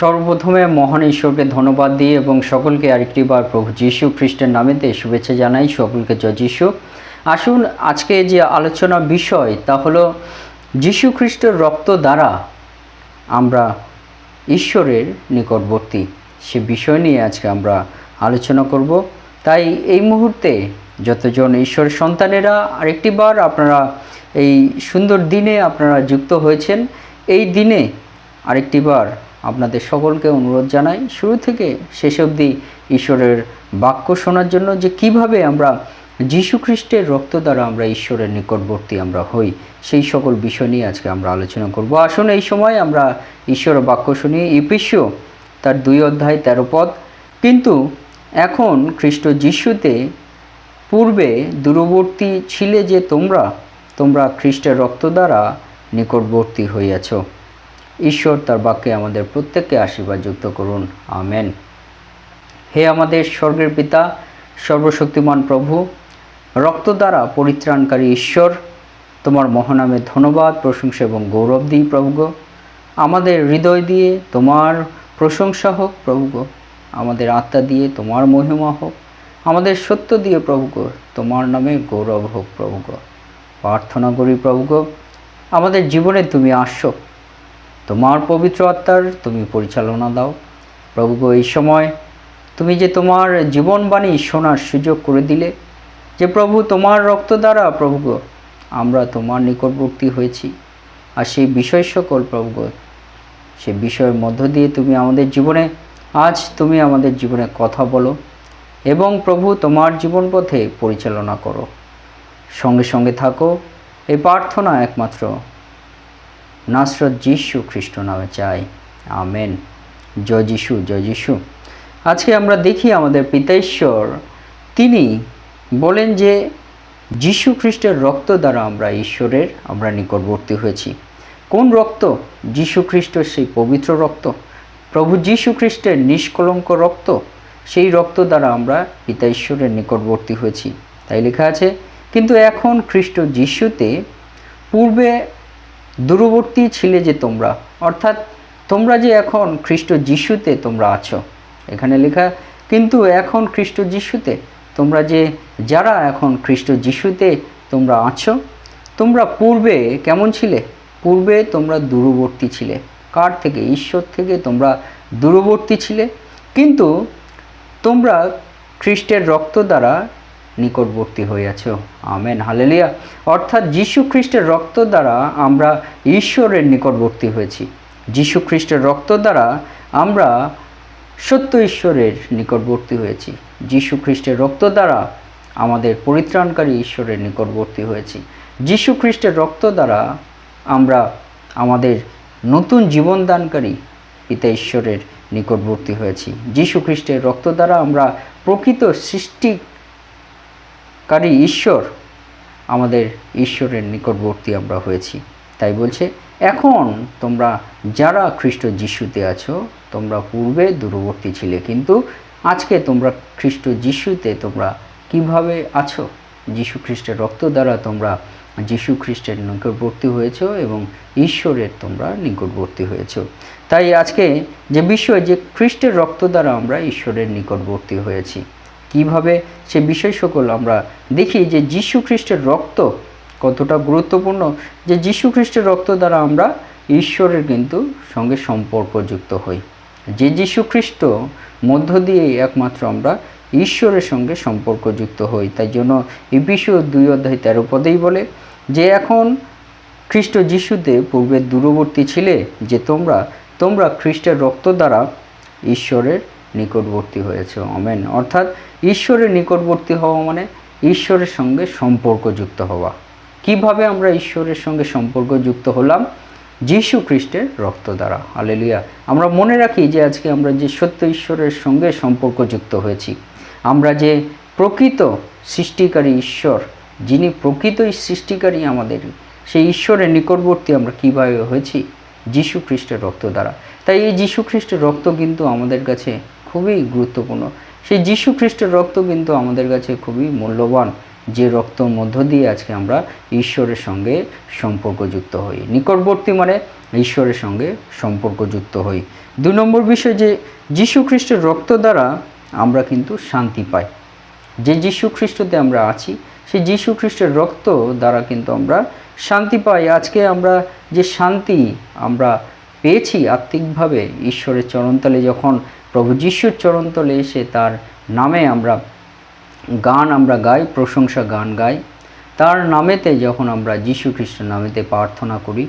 সর্বপ্রথমে মহান ঈশ্বরকে ধন্যবাদ দিই এবং সকলকে আরেকটি বার প্রভু যীশু খ্রিস্টের নামেতে শুভেচ্ছা জানাই, সকলকে জয় যীশু। আসুন আজকে যে আলোচনা বিষয় তা হলো যীশু খ্রিস্টের রক্ত দ্বারা আমরা ঈশ্বরের নিকটবর্তী। সে বিষয় নিয়ে আজকে আমরা আলোচনা করব। তাই এই মুহূর্তে যতজন ঈশ্বরের সন্তানেরা আরেকটি বার আপনারা এই সুন্দর দিনে আপনারা যুক্ত হয়েছেন, এই দিনে আরেকটি বার আপনাদের সকলকে অনুরোধ জানাই, শুরু থেকে শেষ অবধি ঈশ্বরের বাক্য শোনার জন্য যে কীভাবে আমরা যীশু খ্রিস্টের রক্ত দ্বারা আমরা ঈশ্বরের নিকটবর্তী আমরা হই, সেই সকল বিষয় নিয়ে আজকে আমরা আলোচনা করব। আসুন এই সময় আমরা ঈশ্বরের বাক্য শুনি ইপিসিও তার দুই অধ্যায় তেরো পদ। কিন্তু এখন খ্রিস্ট যিশুতে পূর্বে দূরবর্তী ছিলে যে তোমরা তোমরা খ্রিস্টের রক্ত দ্বারা নিকটবর্তী হইয়াছ। ঈশ্বর তার বাক্যে আমাদের প্রত্যেককে আশীর্বাদ যুক্ত করুন। আমেন। হে আমাদের স্বর্গের পিতা, সর্বশক্তিমান প্রভু, রক্ত দ্বারা পরিত্রাণকারী ঈশ্বর, তোমার মহানামে ধন্যবাদ, প্রশংসা এবং গৌরব দিই প্রভুগ আমাদের হৃদয় দিয়ে তোমার প্রশংসা হোক প্রভুগ আমাদের আত্মা দিয়ে তোমার মহিমা হোক। আমাদের সত্য দিয়ে প্রভুগ তোমার নামে গৌরব হোক প্রভুগ প্রার্থনা করি প্রভুগ আমাদের জীবনে তুমি আসো। তোমার পবিত্র আত্মার তুমি পরিচালনা দাও। প্রভু এই সময় তুমি যে তোমার জীবনবাণী শোনার সুযোগ করে দিলে যে প্রভু তোমার রক্ত দ্বারা প্রভু আমরা তোমার নিকটবর্তী হয়েছি। আর সেই বিষয় সকল প্রভু গো, সে বিষয়ের মধ্য দিয়ে তুমি আমাদের জীবনে আজ তুমি আমাদের জীবনে কথা বলো এবং প্রভু তোমার জীবন পথে পরিচালনা করো। সঙ্গে সঙ্গে থাকো এই প্রার্থনা একমাত্র নাসরত যিশু খ্রিস্ট নামে চাই। আমেন। জয় যিশু জয় যিশু। আজকে আমরা দেখি আমাদের পিতা ঈশ্বর, তিনি বলেন যে যিশু খ্রিস্টের রক্ত দ্বারা আমরা ঈশ্বরের, আমরা নিকটবর্তী হয়েছি। কোন রক্ত? যিশু খ্রিস্টের সেই পবিত্র রক্ত। প্রভু যিশু খ্রিস্টের নিষ্কলঙ্ক রক্ত, সেই রক্ত দ্বারা আমরা পিতা ঈশ্বরের নিকটবর্তী হয়েছি। তাই লেখা আছে, কিন্তু এখন খ্রিস্ট যিশুতে পূর্বে দূরবর্তী ছিলে যে তোমরা, অর্থাৎ তোমরা যে এখন খ্রিস্ট যিশুতে তোমরা আছো। এখানে লেখা, কিন্তু এখন খ্রিস্ট যিশুতে, তোমরা যে যারা এখন খ্রিস্ট যিশুতে তোমরা আছো, তোমরা পূর্বে কেমন ছিলে? পূর্বে তোমরা দূরবর্তী ছিলে। কার থেকে? ঈশ্বর থেকে তোমরা দূরবর্তী ছিলে। কিন্তু তোমরা খ্রিস্টের রক্ত দ্বারা নিকটবর্তী হইয়াছ। Amen, hallelujah. অর্থাৎ যীশু খ্রিস্টের রক্ত দ্বারা আমরা ঈশ্বরের নিকটবর্তী হয়েছি। যীশু খ্রিস্টের রক্ত দ্বারা আমরা সত্য ঈশ্বরের নিকটবর্তী হয়েছি। যীশু খ্রিস্টের রক্ত দ্বারা আমাদের পরিত্রাণকারী ঈশ্বরের নিকটবর্তী হয়েছি। যীশু খ্রিস্টের রক্ত দ্বারা আমরা আমাদের নতুন জীবনদানকারী পিতা ঈশ্বরের নিকটবর্তী হয়েছি। যীশু খ্রিস্টের রক্ত দ্বারা আমরা প্রকৃত সৃষ্টি কারী ঈশ্বর, আমাদের ঈশ্বরের নিকটবর্তী আমরা হয়েছি। তাই বলছে, এখন তোমরা যারা খ্রিস্ট যিশুতে আছো, তোমরা পূর্বে দূরবর্তী ছিলে, কিন্তু আজকে তোমরা খ্রিস্ট যিশুতে তোমরা কীভাবে আছো? যিশু খ্রিস্টের রক্ত দ্বারা তোমরা যিশু খ্রিস্টের নিকটবর্তী হয়েছো এবং ঈশ্বরের তোমরা নিকটবর্তী হয়েছ। তাই আজকে যে বিষয় যে খ্রিস্টের রক্ত দ্বারা আমরা ঈশ্বরের নিকটবর্তী হয়েছি কীভাবে সে বিষয় সকল আমরা দেখি যে যীশু খ্রিস্টের রক্ত কতটা গুরুত্বপূর্ণ, যে যীশু খ্রিস্টের রক্ত দ্বারা আমরা ঈশ্বরের কিন্তু সঙ্গে সম্পর্কযুক্ত হই। যে যীশু খ্রিস্ট মধ্য দিয়ে একমাত্র আমরা ঈশ্বরের সঙ্গে সম্পর্কযুক্ত হই, তাই জন্য ইপিসু দুই অধ্যায় তেরো পদেই বলে যে এখন খ্রিস্ট যিশুতে পূর্বে দূরবর্তী ছিলে, যে তোমরা তোমরা খ্রিস্টের রক্ত দ্বারা ঈশ্বরের নিকটবর্তী হয়েছে অমেন অর্থাৎ ঈশ্বরের নিকটবর্তী হওয়া মানে ঈশ্বরের সঙ্গে সম্পর্কযুক্ত হওয়া। কীভাবে আমরা ঈশ্বরের সঙ্গে সম্পর্কযুক্ত হলাম? যীশু খ্রিস্টের রক্ত দ্বারা। আলেলিয়া আমরা মনে রাখি যে আজকে আমরা যে সত্য ঈশ্বরের সঙ্গে সম্পর্কযুক্ত হয়েছি, আমরা যে প্রকৃত সৃষ্টিকারী ঈশ্বর, যিনি প্রকৃতই সৃষ্টিকারী আমাদের, সেই ঈশ্বরের নিকটবর্তী আমরা কীভাবে হয়েছি? যীশু খ্রিস্টের রক্ত দ্বারা। তাই এই যীশু খ্রিস্টের রক্ত কিন্তু আমাদের কাছে খুবই গুরুত্বপূর্ণ। সেই যীশু খ্রিস্টের রক্ত কিন্তু আমাদের কাছে খুবই মূল্যবান। যে রক্তর মধ্য দিয়ে আজকে আমরা ঈশ্বরের সঙ্গে সম্পর্কযুক্ত হই। নিকটবর্তী মানে ঈশ্বরের সঙ্গে সম্পর্কযুক্ত হই। দুই নম্বর বিষয় যে যীশু খ্রিস্টের রক্ত দ্বারা আমরা কিন্তু শান্তি পাই। যে যীশু খ্রিস্টতে আমরা আছি, সেই যীশু খ্রিস্টের রক্ত দ্বারা কিন্তু আমরা শান্তি পাই। আজকে আমরা যে শান্তি আমরা পেয়েছি আত্মিকভাবে ঈশ্বরের চরণতলে, যখন প্রভু যিশুর চরণতলে এসে তার নামে আমরা গান, আমরা গাই, প্রশংসা গান গাই, তার নামেতে যখন আমরা যীশু খ্রিস্টের নামেতে প্রার্থনা করি,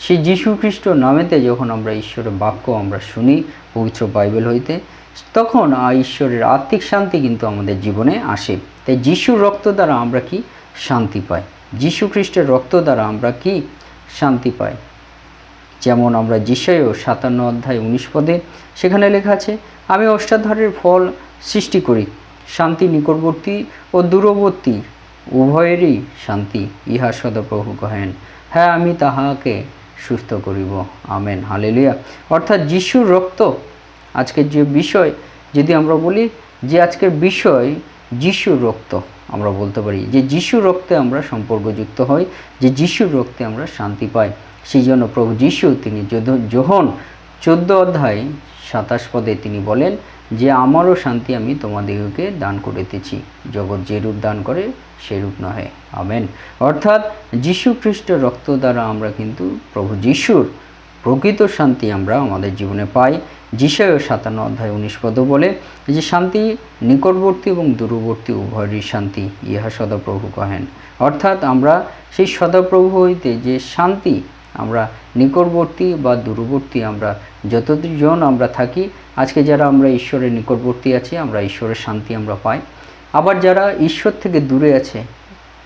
সেই যীশু খ্রিস্ট নামেতে যখন আমরা ঈশ্বরের বাক্য আমরা শুনি পবিত্র বাইবেল হইতে, তখন ঈশ্বরের আত্মিক শান্তি কিন্তু আমাদের জীবনে আসে। তাই যিশুর রক্ত দ্বারা আমরা কি শান্তি পাই? যীশু খ্রিস্টের রক্ত দ্বারা আমরা কি শান্তি পাই? যেমন আমরা যিশয় সাতান্ন অধ্যায় উনিশ পদে, সেখানে লেখা আছে, আমি অষ্টাধারের ফল সৃষ্টি করি, শান্তি নিকটবর্তী ও দূরবর্তী, উভয়েরই শান্তি, ইহা সদাপ্রভু কহেন। হ্যাঁ আমি তাহাকে সুস্থ করিব। আমেন। হালেলিয়া। অর্থাৎ যিশুর রক্ত, আজকের যে বিষয়, যদি আমরা বলি যে আজকের বিষয় যিশুর রক্ত, আমরা বলতে পারি যে যিশুর রক্তে আমরা সম্পর্কযুক্ত হই, যে যিশুর রক্তে আমরা শান্তি পাই। সেই জন্য প্রভু যিশু তিনি যখন চোদ্দ অধ্যায় সাতাশ পদে তিনি বলেন যে আমারও শান্তি আমি তোমাদিগকে দান করিতেছি। জগৎ যেরূপ দান করে সেরূপ নহে। আমেন। অর্থাৎ যীশু খ্রিস্টের রক্ত দ্বারা আমরা কিন্তু প্রভু যিশুর প্রকৃত শান্তি আমরা আমাদের জীবনে পাই। যিশয় সাতান্ন অধ্যায় উনিশ পদ বলে যে শান্তি নিকটবর্তী এবং দূরবর্তী উভয়েরই শান্তি, ইহা সদাপ্রভু কহেন। অর্থাৎ আমরা সেই সদাপ্রভু হইতে যে শান্তি আমরা নিকটবর্তী বা দূরবর্তী আমরা যতজন আমরা থাকি, আজকে যারা আমরা ঈশ্বরের নিকটবর্তী আছি, আমরা ঈশ্বরের শান্তি আমরা পাই। আবার যারা ঈশ্বর থেকে দূরে আছে,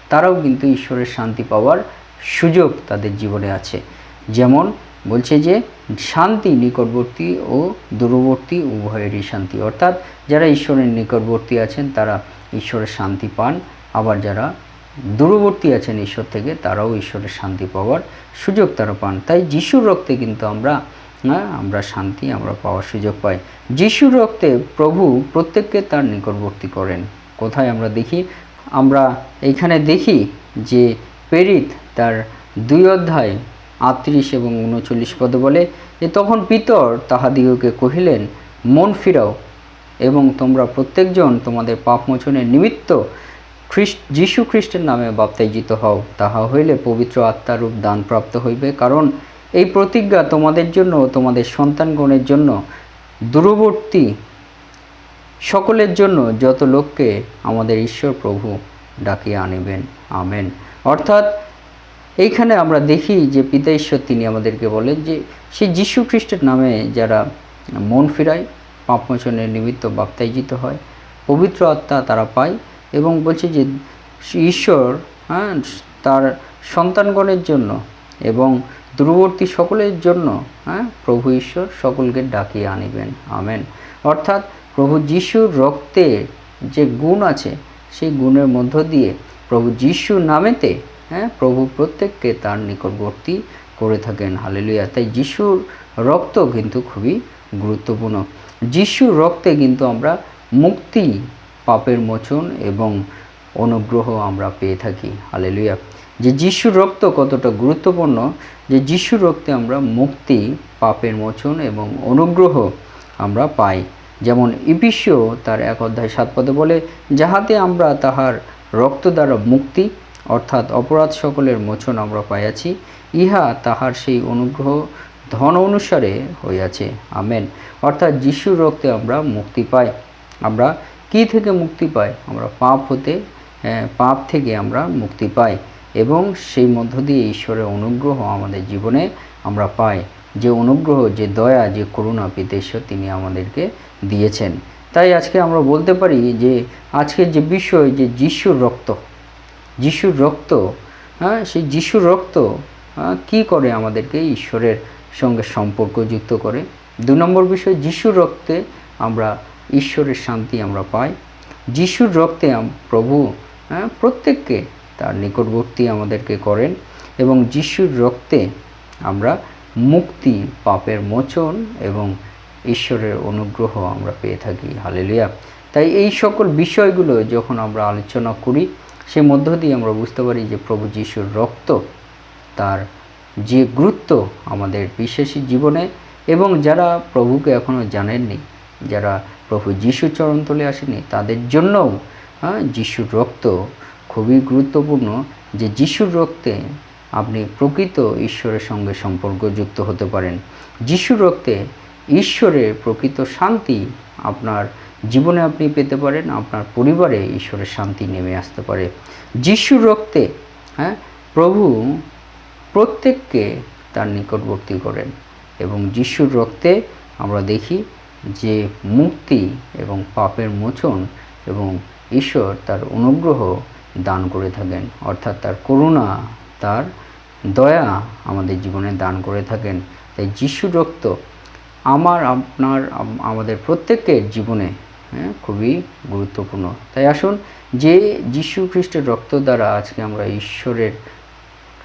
তারাও কিন্তু ঈশ্বরের শান্তি পাওয়ার সুযোগ তাদের জীবনে আছে। যেমন বলছে যে, শান্তি নিকটবর্তী ও দূরবর্তী উভয়েরই শান্তি। অর্থাৎ যারা ঈশ্বরের নিকটবর্তী আছেন, তারা ঈশ্বরের শান্তি পান। আবার যারা দূরবর্তী আছেন ঈশ্বর থেকে, তারাও ঈশ্বরের শান্তি পাওয়ার সুযোগ তারা পান। তাই যিশুর রক্তে কিন্তু আমরা হ্যাঁ আমরা শান্তি, আমরা পাওয়ার সুযোগ পাই। যিশুর রক্তে প্রভু প্রত্যেককে তার নিকটবর্তী করেন। কোথায় আমরা দেখি? আমরা এইখানে দেখি যে প্রেরিত তার দুই অধ্যায় আটত্রিশ এবং উনচল্লিশ পদে বলে যে, তখন পিতর তাহাদিগকে কহিলেন, মন ফিরাও এবং তোমরা প্রত্যেকজন তোমাদের পাপমোচনের নিমিত্ত খ্রিস্ট যীশু খ্রিস্টের নামে বাপ্তাইজিত হও, তাহা হইলে পবিত্র আত্মারূপ দানপ্রাপ্ত হইবে। কারণ এই প্রতিজ্ঞা তোমাদের জন্য, তোমাদের সন্তানগণের জন্য দূরবর্তী সকলের জন্য যত লোককে আমাদের ঈশ্বর প্রভু ডাকিয়ে আনিবেন। আমেন। অর্থাৎ এইখানে আমরা দেখি যে পিতা ঈশ্বর তিনি আমাদেরকে বলেন যে সেই যীশু খ্রিস্টের নামে যারা মন ফিরায়, পাপমোচনের নিমিত্ত বাপ্তাইজিত হয়, পবিত্র আত্মা তারা পায়। এবং বলছে যে ঈশ্বর হ্যাঁ তার সন্তানগণের জন্য এবং দূরবর্তী সকলের জন্য হ্যাঁ প্রভু ঈশ্বর সকলকে ডাকিয়ে আনিবেন। আমেন। অর্থাৎ প্রভু যিশুর রক্তে যে গুণ আছে, সেই গুণের মধ্য দিয়ে প্রভু যিশুর নামেতে হ্যাঁ প্রভু প্রত্যেককে তার নিকটবর্তী করে থাকেন। হালেলুয়া। তাই যিশুর রক্ত কিন্তু খুবই গুরুত্বপূর্ণ। যিশুর রক্তে কিন্তু আমরা মুক্তি পাপের মোচন এবং অনুগ্রহ আমরা পেয়ে থাকি। হালেলুয়া। যে যিশুর রক্ত কতটা গুরুত্বপূর্ণ, যে যিশুর রক্তে আমরা মুক্তি, পাপের মোচন এবং অনুগ্রহ আমরা পাই। যেমন ইপিসিও তার এক অধ্যায় সাত পদে বলে, যাহাতে আমরা তাহার রক্ত দ্বারা মুক্তি, অর্থাৎ অপরাধ সকলের মোচন আমরা পাইয়াছি, ইহা তাহার সেই অনুগ্রহ ধন অনুসারে হইয়াছে। আমেন। অর্থাৎ যিশুর রক্তে আমরা মুক্তি পাই। আমরা কি থেকে মুক্তি পাই আমরা পাপ হতে পাপ থেকে আমরা মুক্তি পাই এবং সেই মধ্য দিয়ে ঈশ্বরের অনুগ্রহ আমাদের জীবনে আমরা পাই। যে অনুগ্রহ যে দয়া যে করুণা পিতা ঈশ্বর তিনি আমাদেরকে দিয়েছেন। তাই আজকে আমরা বলতে পারি যে আজকের যে বিষয় যে যিশুর রক্ত যিশুর রক্ত হ্যাঁ সেই যিশুর রক্ত হ্যাঁ, কি করে আমাদেরকে ঈশ্বরের সঙ্গে সম্পর্কযুক্ত করে? দু নম্বর বিষয় যিশুর রক্তে আমরা ঈশ্বরের শান্তি আমরা পাই। যিশুর রক্তে প্রভু হ্যাঁ, প্রত্যেককে তার নিকটবর্তী আমাদেরকে করেন এবং যিশুর রক্তে আমরা মুক্তি পাপের মোচন এবং ঈশ্বরের অনুগ্রহ আমরা পেয়ে থাকি। হালেলুয়া। তাই এই সকল বিষয়গুলো যখন আমরা আলোচনা করি সেই মধ্য দিয়ে আমরা বুঝতে পারি যে প্রভু যিশুর রক্ত তার যে গুরুত্ব আমাদের বিশ্বাসী জীবনে এবং যারা প্রভুকে এখনও জানেননি যারা প্রভু যিশু চরণ তলে আসেনি, তাদের জন্যও হ্যাঁ যিশুর রক্ত খুবই গুরুত্বপূর্ণ যে যিশুর রক্তে আপনি প্রকৃত ঈশ্বরের সঙ্গে সম্পর্কযুক্ত হতে পারেন। যিশুর রক্তে ঈশ্বরের প্রকৃত শান্তি আপনার জীবনে আপনি পেতে পারেন, আপনার পরিবারে ঈশ্বরের শান্তি নেমে আসতে পারে। যিশুর রক্তে হ্যাঁ প্রভু প্রত্যেককে তার নিকটবর্তী করেন এবং যিশুর রক্তে আমরা দেখি যে মুক্তি এবং পাপের মোচন এবং ঈশ্বর তার অনুগ্রহ দান করে থাকেন, অর্থাৎ তার করুণা, তার দয়া আমাদের জীবনে দান করে থাকেন। তাই যিশুর রক্ত আমার, আপনার, আমাদের প্রত্যেকের জীবনে হ্যাঁ খুবই গুরুত্বপূর্ণ। তাই আসুন যে যিশু খ্রিস্টের রক্ত দ্বারা আজকে আমরা ঈশ্বরের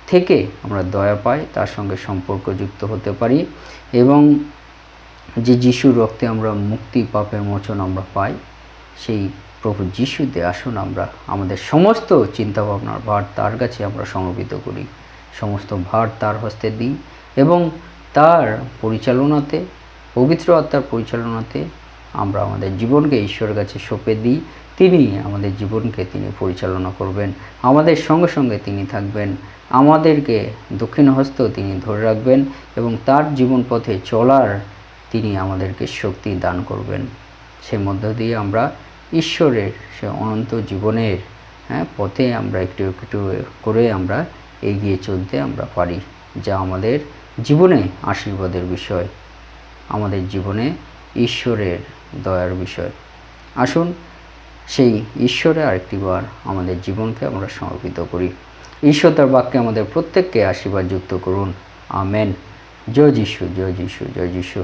থেকে আমরা দয়া পাই, তার সঙ্গে সম্পর্কযুক্ত হতে পারি এবং যে যিশুর রক্তে আমরা মুক্তি, পাপের মোচন আমরা পাই, সেই প্রভু যিশুতে আসুন আমরা, আমাদের সমস্ত চিন্তাভাবনার ভার তার কাছে আমরা সমর্পিত করি। সমস্ত ভার তার হস্তে দিই এবং তার পরিচালনাতে, পবিত্র আত্মার পরিচালনাতে আমরা আমাদের জীবনকে ঈশ্বরের কাছে সঁপে দিই। তিনি আমাদের জীবনকে তিনি পরিচালনা করবেন। আমাদের সঙ্গে সঙ্গে তিনি থাকবেন। আমাদেরকে দক্ষিণ হস্ত তিনি ধরে রাখবেন এবং তার জীবন পথে চলার তিনি আমাদেরকে শক্তি দান করবেন। সেই মধ্য দিয়ে আমরা ঈশ্বরের, সে অনন্ত জীবনের হ্যাঁ পথে আমরা একটু একটু করে আমরা এগিয়ে চলতে আমরা পারি, যা আমাদের জীবনে আশীর্বাদের বিষয়, আমাদের জীবনে ঈশ্বরের দয়ার বিষয়। আসুন, সেই ঈশ্বরে আরেকটিবার আমাদের জীবনকে আমরা সমর্পিত করি। ঈশ্বর তার বাক্যে আমাদের প্রত্যেককে আশীর্বাদ যুক্ত করুন। আমেন। জয় যিশু জয় যিশু জয় যিশু।